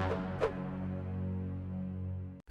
you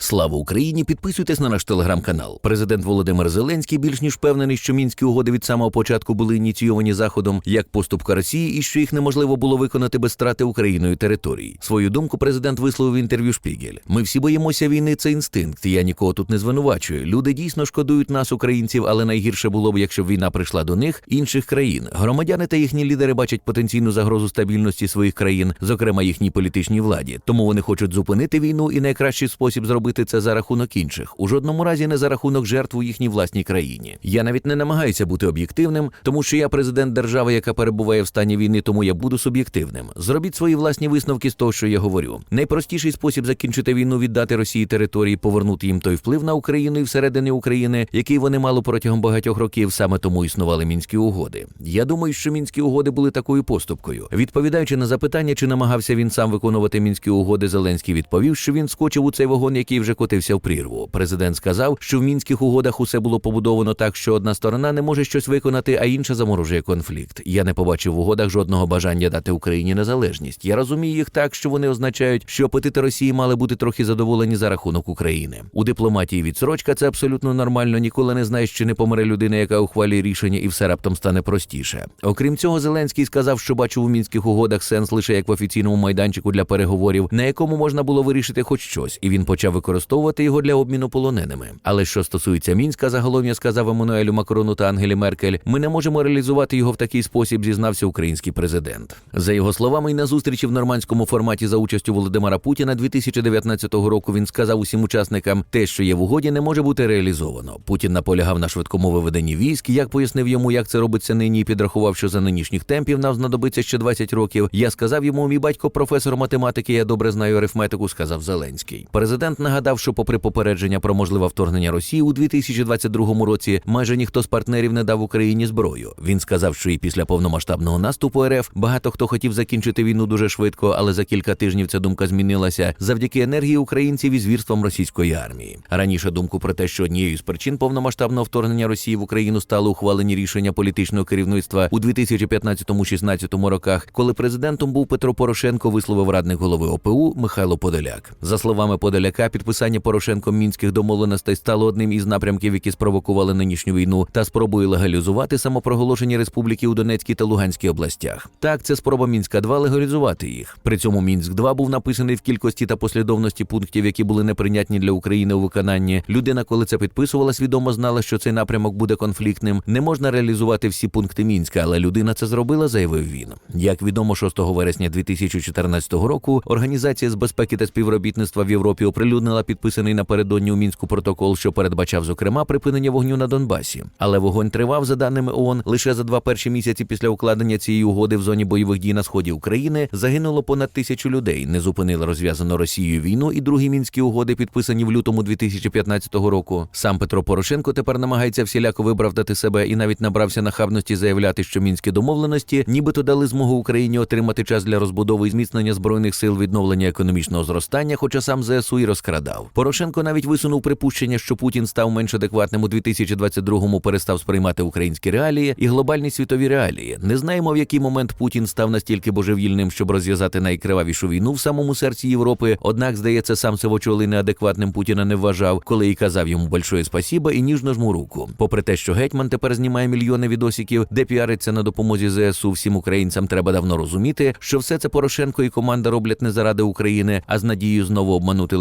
Слава Україні! Підписуйтесь на наш телеграм-канал. Президент Володимир Зеленський більш ніж впевнений, що мінські угоди від самого початку були ініційовані заходом як поступка Росії, і що їх неможливо було виконати без страти Україною території. Свою думку президент висловив в інтерв'ю Шпігель. Ми всі боїмося війни. Це інстинкт. Я нікого тут не звинувачую. Люди дійсно шкодують нас, українців, але найгірше було б, якщо війна прийшла до них інших країн. Громадяни та їхні лідери бачать потенційну загрозу стабільності своїх країн, зокрема їхній політичній владі. Тому вони хочуть зупинити війну, і найкращий спосіб зробити це за рахунок інших, у жодному разі не за рахунок жертв у їхній власній країні. Я навіть не намагаюся бути об'єктивним, тому що я президент держави, яка перебуває в стані війни, тому я буду суб'єктивним. Зробіть свої власні висновки з того, що я говорю. Найпростіший спосіб закінчити війну віддати Росії території, повернути їм той вплив на Україну і всередині України, який вони мали протягом багатьох років. Саме тому існували мінські угоди. Я думаю, що мінські угоди були такою поступкою. Відповідаючи на запитання, чи намагався він сам виконувати мінські угоди, Зеленський відповів, що він скочив у цей вагон, який вже котився в прірву. Президент сказав, що в мінських угодах усе було побудовано так, що одна сторона не може щось виконати, а інша заморожує конфлікт. Я не побачив в угодах жодного бажання дати Україні незалежність. Я розумію їх так, що вони означають, що апетити Росії мали бути трохи задоволені за рахунок України. У дипломатії відсрочка це абсолютно нормально. Ніколи не знаєш, чи не помре людина, яка ухвалює рішення, і все раптом стане простіше. Окрім цього, Зеленський сказав, що бачив у мінських угодах сенс лише як в офіційному майданчику для переговорів, на якому можна було вирішити хоч щось, і він почав використовувати його для обміну полоненими. Але що стосується мінська, загалом я сказав Еммануелю Макрону та Ангелі Меркель, ми не можемо реалізувати його в такий спосіб, зізнався український президент. За його словами, і на зустрічі в нормандському форматі за участю Володимира Путіна 2019 року він сказав усім учасникам, те, що є в угоді, не може бути реалізовано. Путін наполягав на швидкому виведенні військ. Як пояснив йому, як це робиться нині, і підрахував, що за нинішніх темпів нам знадобиться ще 20 років. Я сказав йому, мій батько, професор математики, я добре знаю арифметику, сказав Зеленський. Президент нагадав, що, попри попередження про можливе вторгнення Росії у 2022 році, майже ніхто з партнерів не дав Україні зброю. Він сказав, що і після повномасштабного наступу РФ багато хто хотів закінчити війну дуже швидко, але за кілька тижнів ця думка змінилася завдяки енергії українців і звірствам російської армії. Раніше думку про те, що однією з причин повномасштабного вторгнення Росії в Україну стали ухвалені рішення політичного керівництва у 2015-16 роках, коли президентом був Петро Порошенко, висловив радник голови ОПУ Михайло Подоляк. За словами Подоляка, підписання Порошенком мінських домовленостей стало одним із напрямків, які спровокували нинішню війну та спробою легалізувати самопроголошені республіки у Донецькій та Луганській областях. Так, це спроба Мінська 2 легалізувати їх. При цьому Мінськ 2 був написаний в кількості та послідовності пунктів, які були неприйнятні для України у виконанні. Людина, коли це підписувала, свідомо знала, що цей напрямок буде конфліктним. Не можна реалізувати всі пункти мінська, але людина це зробила, заявив він. Як відомо, 6 вересня 2014 року Організація з безпеки та співробітництва в Європі оприлюднила підписаний напередодні у мінську протокол, що передбачав зокрема припинення вогню на Донбасі. Але вогонь тривав, за даними ООН, лише за два перші місяці після укладення цієї угоди в зоні бойових дій на сході України загинуло понад тисячу людей. Не зупинили розв'язану Росією війну і другі мінські угоди, підписані в лютому 2015 року. Сам Петро Порошенко тепер намагається всіляко виправдати себе і навіть набрався нахабності заявляти, що мінські домовленості нібито дали змогу Україні отримати час для розбудови і зміцнення збройних сил відновлення економічного зростання, хоча сам ЗСУ і розкрадав. Порошенко навіть висунув припущення, що Путін став менш адекватним у 2022-му, перестав сприймати українські реалії і глобальні світові реалії. Не знаємо, в який момент Путін став настільки божевільним, щоб розв'язати найкривавішу війну в самому серці Європи. Однак, здається, сам Севочолий неадекватним Путіна не вважав, коли і казав йому большое спасіба і ніжно жму руку. Попри те, що гетьман тепер знімає мільйони відосиків, де піариться на допомозі ЗСУ, всім українцям треба давно розуміти, що все це Порошенко і команда роблять не заради України, а з надією знову обманути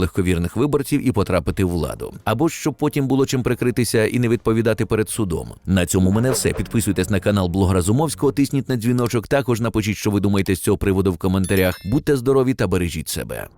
легковірних виборців і потрапити в владу. Або щоб потім було чим прикритися і не відповідати перед судом. На цьому мене все. Підписуйтесь на канал Блог Разумовського, тисніть на дзвіночок. Також напишіть, що ви думаєте з цього приводу в коментарях. Будьте здорові та бережіть себе.